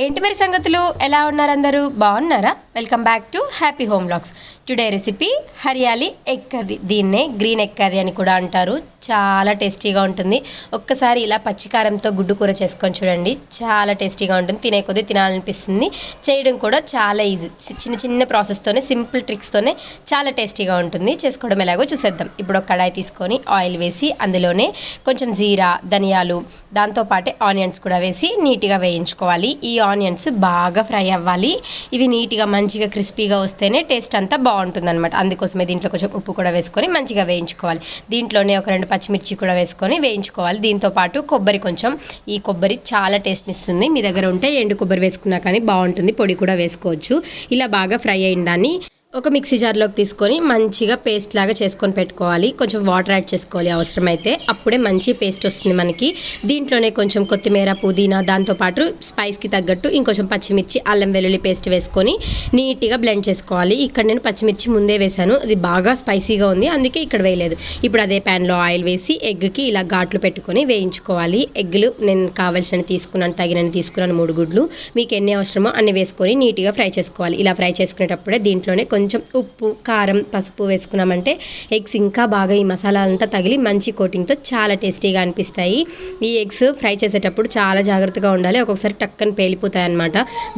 ఏంటి మరి సంగతులు? ఎలా ఉన్నారు అందరూ? బాగున్నారా? Welcome back to happy home blogs today recipe hariyali egg curry దీన్నే గ్రీన్ ఎగ్ కర్రీ అని కూడా అంటారు. చాలా టేస్టీగా ఉంటుంది. ఒక్కసారి ఇలా పచ్చికారంతో గుడ్డు కూర చేసుకొని చూడండి. చాలా టేస్టీగా ఉంటుంది. తినే కొద్దీ తినాలనిపిస్తుంది. చేయడం కూడా చాలా ఈజీ చిన్న చిన్న ప్రాసెస్తోనే సింపుల్ ట్రిక్స్తోనే చాలా టేస్టీగా ఉంటుంది. చేసుకోవడం ఎలాగో చూసేద్దాం. ఇప్పుడు ఒక కడాయి తీసుకొని ఆయిల్ వేసి అందులోనే కొంచెం జీరా ధనియాలు దాంతోపాటే ఆనియన్స్ కూడా వేసి నీట్గా వేయించుకోవాలి. ఈ ఆనియన్స్ బాగా ఫ్రై అవ్వాలి. ఇవి నీట్గా మంచిగా క్రిస్పీగా వస్తేనే టేస్ట్ అంతా బాగుంటుంది అనమాట అందుకోసమే దీంట్లో కొంచెం ఉప్పు కూడా వేసుకొని మంచిగా వేయించుకోవాలి. దీంట్లోనే ఒక రెండు పచ్చిమిర్చి కూడా వేసుకొని వేయించుకోవాలి. దీంతో పాటు కొబ్బరి కొంచెం. ఈ కొబ్బరి చాలా టేస్ట్ని ఇస్తుంది. మీ దగ్గర ఉంటే ఎండు కొబ్బరి వేసుకున్నా కానీ బాగుంటుంది. పొడి కూడా వేసుకోవచ్చు. ఇలా బాగా ఫ్రై అయిన దాన్ని ఒక మిక్సీ జార్లోకి తీసుకొని మంచిగా పేస్ట్ లాగా చేసుకొని పెట్టుకోవాలి. కొంచెం వాటర్ యాడ్ చేసుకోవాలి అవసరమైతే. అప్పుడే మంచి పేస్ట్ వస్తుంది మనకి. దీంట్లోనే కొంచెం కొత్తిమీర పుదీనా దాంతోపాటు స్పైస్కి తగ్గట్టు ఇంకొంచెం పచ్చిమిర్చి అల్లం వెల్లుల్లి పేస్ట్ వేసుకొని నీట్గా బ్లెండ్ చేసుకోవాలి. ఇక్కడ నేను పచ్చిమిర్చి ముందే వేశాను. అది బాగా స్పైసీగా ఉంది. అందుకే ఇక్కడ వేయలేదు. ఇప్పుడు అదే ప్యాన్లో ఆయిల్ వేసి ఎగ్కి ఇలా ఘాట్లు పెట్టుకొని వేయించుకోవాలి. ఎగ్లు నేను కావలసిన తీసుకున్నాను తగినని తీసుకున్నాను మూడు గుడ్లు. మీకు ఎన్ని అవసరమో అన్ని వేసుకొని నీట్గా ఫ్రై చేసుకోవాలి. ఇలా ఫ్రై చేసుకునేటప్పుడే దీంట్లోనే కొంచెం కొంచెం ఉప్పు కారం పసుపు వేసుకున్నామంటే ఎగ్స్ ఇంకా బాగా ఈ మసాలాలంతా తగిలి మంచి కోటింగ్తో చాలా టేస్టీగా అనిపిస్తాయి. ఈ ఎగ్స్ ఫ్రై చేసేటప్పుడు చాలా జాగ్రత్తగా ఉండాలి. ఒక్కొక్కసారి టక్కని పేలిపోతాయి అనమాట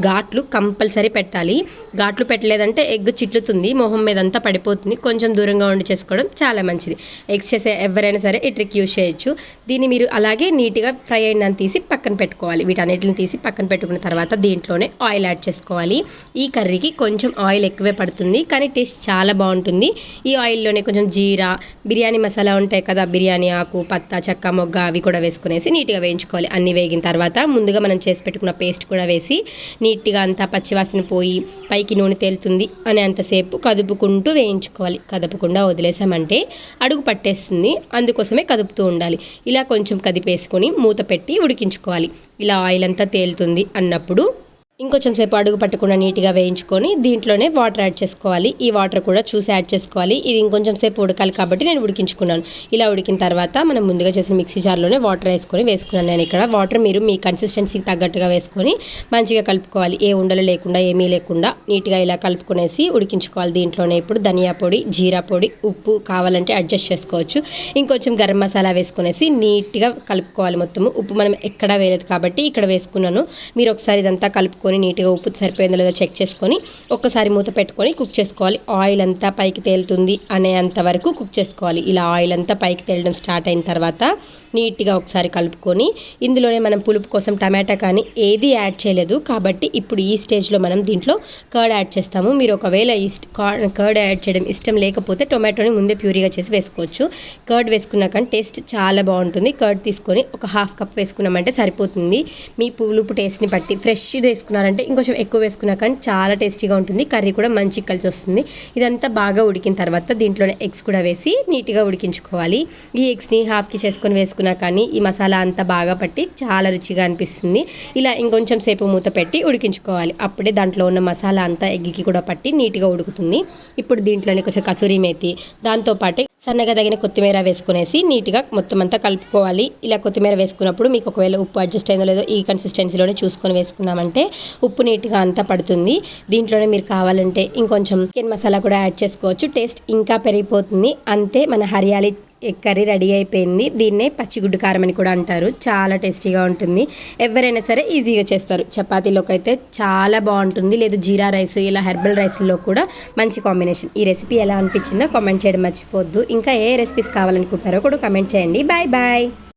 ఘాట్లు కంపల్సరీ పెట్టాలి. ఘాట్లు పెట్టలేదంటే ఎగ్ చిట్లుతుంది. మొహం మీద అంతా పడిపోతుంది. కొంచెం దూరంగా ఉండి చేసుకోవడం చాలా మంచిది. ఎగ్స్ చేసే ఎవరైనా సరే ఈ ట్రిక్ యూజ్ చేయొచ్చు. దీన్ని మీరు అలాగే నీట్గా ఫ్రై అయిన తీసి పక్కన పెట్టుకోవాలి. వీటన్నిటిని తీసి పక్కన పెట్టుకున్న తర్వాత దీంట్లోనే ఆయిల్ యాడ్ చేసుకోవాలి. ఈ కర్రీకి కొంచెం ఆయిల్ ఎక్కువే పడుతుంది. కానీ టేస్ట్ చాలా బాగుంటుంది. ఈ ఆయిల్లోనే కొంచెం జీరా బిర్యానీ మసాలా ఉంటాయి కదా బిర్యానీ ఆకు పత్తా చెక్క మొగ్గ అవి కూడా వేసుకునేసి నీట్గా వేయించుకోవాలి. అన్ని వేగిన తర్వాత ముందుగా మనం చేసి పెట్టుకున్న పేస్ట్ కూడా వేసి నీట్గా అంతా పచ్చివాసన పోయి పైకి నూనె తేలుతుంది అని అంతసేపు కదుపుకుంటూ వేయించుకోవాలి. కదపకుండా వదిలేసామంటే అడుగు పట్టేస్తుంది. అందుకోసమే కదుపుతూ ఉండాలి. ఇలా కొంచెం కదిపేసుకొని మూత పెట్టి ఉడికించుకోవాలి. ఇలా ఆయిల్ అంతా తేలుతుంది అన్నప్పుడు ఇంకొంచెం సేపు అడుగు పట్టకుండా నీట్గా వేయించుకొని దీంట్లోనే వాటర్ యాడ్ చేసుకోవాలి. ఈ వాటర్ కూడా చూసి యాడ్ చేసుకోవాలి. ఇది ఇంకొంచెం సేపు ఉడకాలి కాబట్టి నేను ఉడికించుకున్నాను. ఇలా ఉడికిన తర్వాత మనం ముందుగా చేసిన మిక్సీ జార్లోనే వాటర్ వేసుకొని వేసుకున్నాను నేను ఇక్కడ. వాటర్ మీరు మీ కన్సిస్టెన్సీకి తగ్గట్టుగా వేసుకొని మంచిగా కలుపుకోవాలి. ఏ ఉండలు లేకుండా ఏమీ లేకుండా నీట్గా ఇలా కలుపుకునేసి ఉడికించుకోవాలి దీంట్లోనే. ఇప్పుడు ధనియా పొడి జీరా పొడి ఉప్పు కావాలంటే అడ్జస్ట్ చేసుకోవచ్చు. ఇంకొంచెం గరం మసాలా వేసుకునేసి నీట్గా కలుపుకోవాలి మొత్తము. ఉప్పు మనం ఎక్కడా వేయలేదు కాబట్టి ఇక్కడ వేసుకున్నాను. మీరు ఒకసారి ఇదంతా కలుపుకొని నీట్గా ఉప్పు సరిపోయిందో లేదో చెక్ చేసుకొని ఒక్కసారి మూత పెట్టుకొని కుక్ చేసుకోవాలి. ఆయిల్ అంతా పైకి తేలుతుంది అనేంత వరకు కుక్ చేసుకోవాలి. ఇలా ఆయిల్ అంతా పైకి తేలడం స్టార్ట్ అయిన తర్వాత నీట్గా ఒకసారి కలుపుకొని ఇందులోనే మనం పులుపు కోసం టమాటా కానీ ఏది యాడ్ చేయలేదు కాబట్టి ఇప్పుడు ఈ స్టేజ్లో మనం దీంట్లో కర్డ్ యాడ్ చేస్తాము. మీరు ఒకవేళ ఇష్ట కర్డ్ యాడ్ చేయడం ఇష్టం లేకపోతే టొమాటోని ముందే ప్యూరీగా చేసి వేసుకోవచ్చు. కర్డ్ వేసుకున్నాక టేస్ట్ చాలా బాగుంటుంది. కర్డ్ తీసుకొని ఒక హాఫ్ కప్ వేసుకున్నామంటే సరిపోతుంది. మీ పులుపు టేస్ట్ని బట్టి ఫ్రెష్ వేసుకున్నారంటే ఇంకొంచెం ఎక్కువ వేసుకున్నా కానీ చాలా టేస్టీగా ఉంటుంది. కర్రీ కూడా మంచి కలిసి వస్తుంది. ఇదంతా బాగా ఉడికిన తర్వాత దీంట్లోనే ఎగ్స్ కూడా వేసి నీట్గా ఉడికించుకోవాలి. ఈ ఎగ్స్ని హాఫ్కి చేసుకొని వేసుకున్నా కానీ ఈ మసాలా అంతా బాగా పట్టి చాలా రుచిగా అనిపిస్తుంది. ఇలా ఇంకొంచెం సేపు మూత పెట్టి ఉడికించుకోవాలి. అప్పుడే దాంట్లో ఉన్న మసాలా అంతా ఎగ్కి కూడా పట్టి నీట్గా ఉడుకుతుంది. ఇప్పుడు దీంట్లోనే కొంచెం కసూరి మేతి దాంతోపాటే సన్నగా తగిన కొత్తిమీర వేసుకునేసి నీట్గా మొత్తం అంతా కలుపుకోవాలి. ఇలా కొత్తిమీర వేసుకున్నప్పుడు మీకు ఒకవేళ ఉప్పు అడ్జస్ట్ అయిందో లేదో ఈ కన్సిస్టెన్సీలోనే చూసుకొని వేసుకున్నామంటే ఉప్పు నీట్గా అంతా పడుతుంది. దీంట్లోనే మీరు కావాలంటే ఇంకొంచెం చికెన్ మసాలా కూడా యాడ్ చేసుకోవచ్చు. టేస్ట్ ఇంకా పెరిగిపోతుంది. అంతే మన హరియాలి ఎగ్ కర్రీ రెడీ అయిపోయింది. దీన్నే పచ్చిగుడ్డు కారం అని కూడా అంటారు. చాలా టేస్టీగా ఉంటుంది. ఎవరైనా సరే ఈజీగా చేస్తారు. చపాతీలోకి అయితే చాలా బాగుంటుంది. లేదు జీరా రైస్ ఇలా హెర్బల్ రైస్లో కూడా మంచి కాంబినేషన్. ఈ రెసిపీ ఎలా అనిపించిందో కామెంట్ చేయడం మర్చిపోవద్దు. ఇంకా ఏ రెసిపీస్ కావాలనుకుంటున్నారో కూడా కామెంట్ చేయండి. Bye bye.